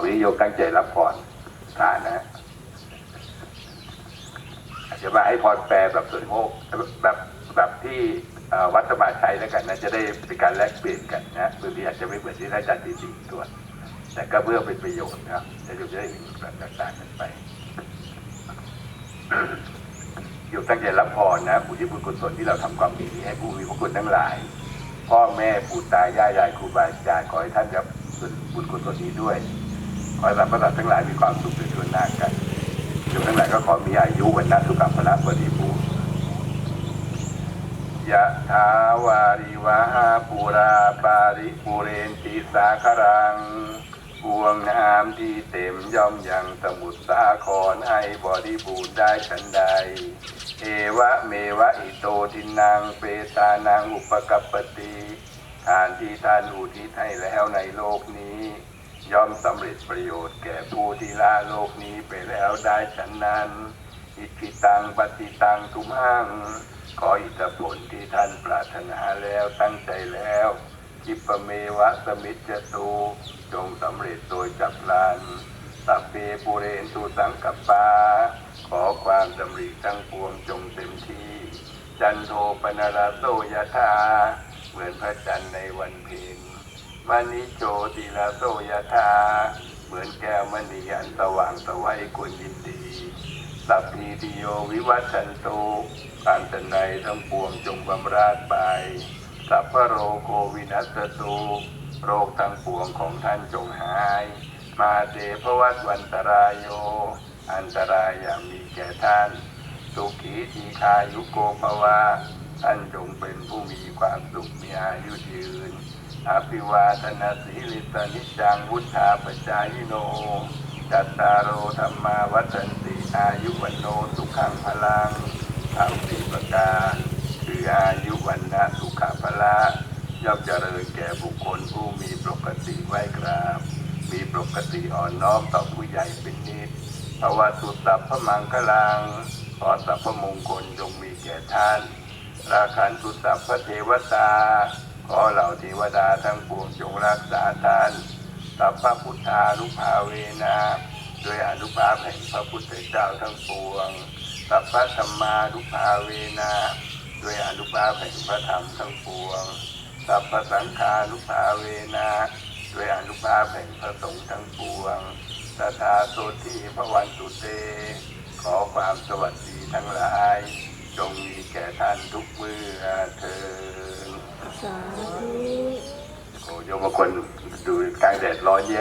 ไปนี้โยมตั้งใจรับพรทานนะเดี๋ยวมาให้พรแปลแบบส่วนโมกแบบแบบที่เอ่วัดสมาชัยแล้วกันนะจะได้เป็นการแลกเปลี่ยนกันนะบางทีอาจจะไม่เหมือนที่ท่านอาจารย์ตีสีตัวแต่ก็เพื่อเป็นประโยชน์นะครับจะโยมจะได้เห็นแบบต่างๆกันไปโยมตั้งใจรับพรนะผู้ที่บุญกุศลที่เราทำความดีให้ผู้มีพระคุณทั้งหลาย พ่อแม่ปู่ตายายยายครูบาอาจารย์ขอให้ท่านรับบุญกุศลนี้ด้วย ขอให้สรรพสัตว์ทั้งหลายมีความสุขในส่วนหน้ากันโยมทั้งหลายก็ขอมีอายุวันนะสุขภาระบริบูรณ์ยะถาวาริวหาปูราปาริปูเรนติสาครังบวงน้ำที่เต็มย่อมยังสมุทรสาครให้บริบูรณ์ได้ชันใด เอวะเมวะอิโตทินังเปตานังอุปกัปปติทานที่ท่านอุทิศให้แล้วในโลกนี้ ย่อมสำเร็จประโยชน์แก่ผู้ที่ละโลกนี้ไปแล้วได้ฉันนั้น อิทธิตังปฏิตังทุมหัง ขออิทธผลที่ท่านปรารถนาแล้วตั้งใจแล้วกิปเมวะสมิจจตุจงสำเร็จโดยจับลันสัพเพปุเรนตุสังกปปา ขอความดำริทั้งปวงจงเต็มที่ จันโทปนราโตยธาเหมือนพระจันทร์ในวันเพ็ญ มณิโชติลาโตยธาเหมือนแก้วมณีอันสว่างสวัยควรยินดี สัพพีติโยวิวัชชันโตการตันใดทั้งปวงจงบำราดไป สัพพะโรโควินัสตุโรคทั้งปวงของท่านจงหาย มาเตภวัตวันตรายโย อันตรายอย่างมีแก่ท่าน สุขีทีคายุโกภวะท่านจงเป็นผู้มีความสุขมีอายุยืน อภิวาทนาสีลิสนิจังวุธาปจายโน จัตตารโอธรรมาวัฏันติอายุวันโนสุขังพลังทำสี่ประการคืออายุวันนะสุขภละย่อมเจริญแก่บุคคลผู้มีปกติไหวกราบ มีปกติอ่อนน้อมต่อผู้ใหญ่เป็นนิดภาวะสุตตัพพมังคลังขอสัพพมงคลจงมีแก่ท่าน ราคันตุสัพพเทวตา ดาทั้งปวงจงรักษาท่านสัพพพุทธานุภาเวนะโดยอนุภาพแห่งพระพุทธเจ้าทั้งปวงสัพพะสัมมานุภาเวนะโดยอนุภาพแห่งพระธรรมทั้งปวงสัพพสังฆานุภาเวนะโดยอนุภาพแห่งพระสงฆ์ทั้งปวงตถาโสทีพระวันตุเต ขอความสวัสดีทั้งหลาย จงมีแก่ท่านทุกเมื่อเถิดสาธุโอ้โยม บางคนดูกลางแดดร้อนแย่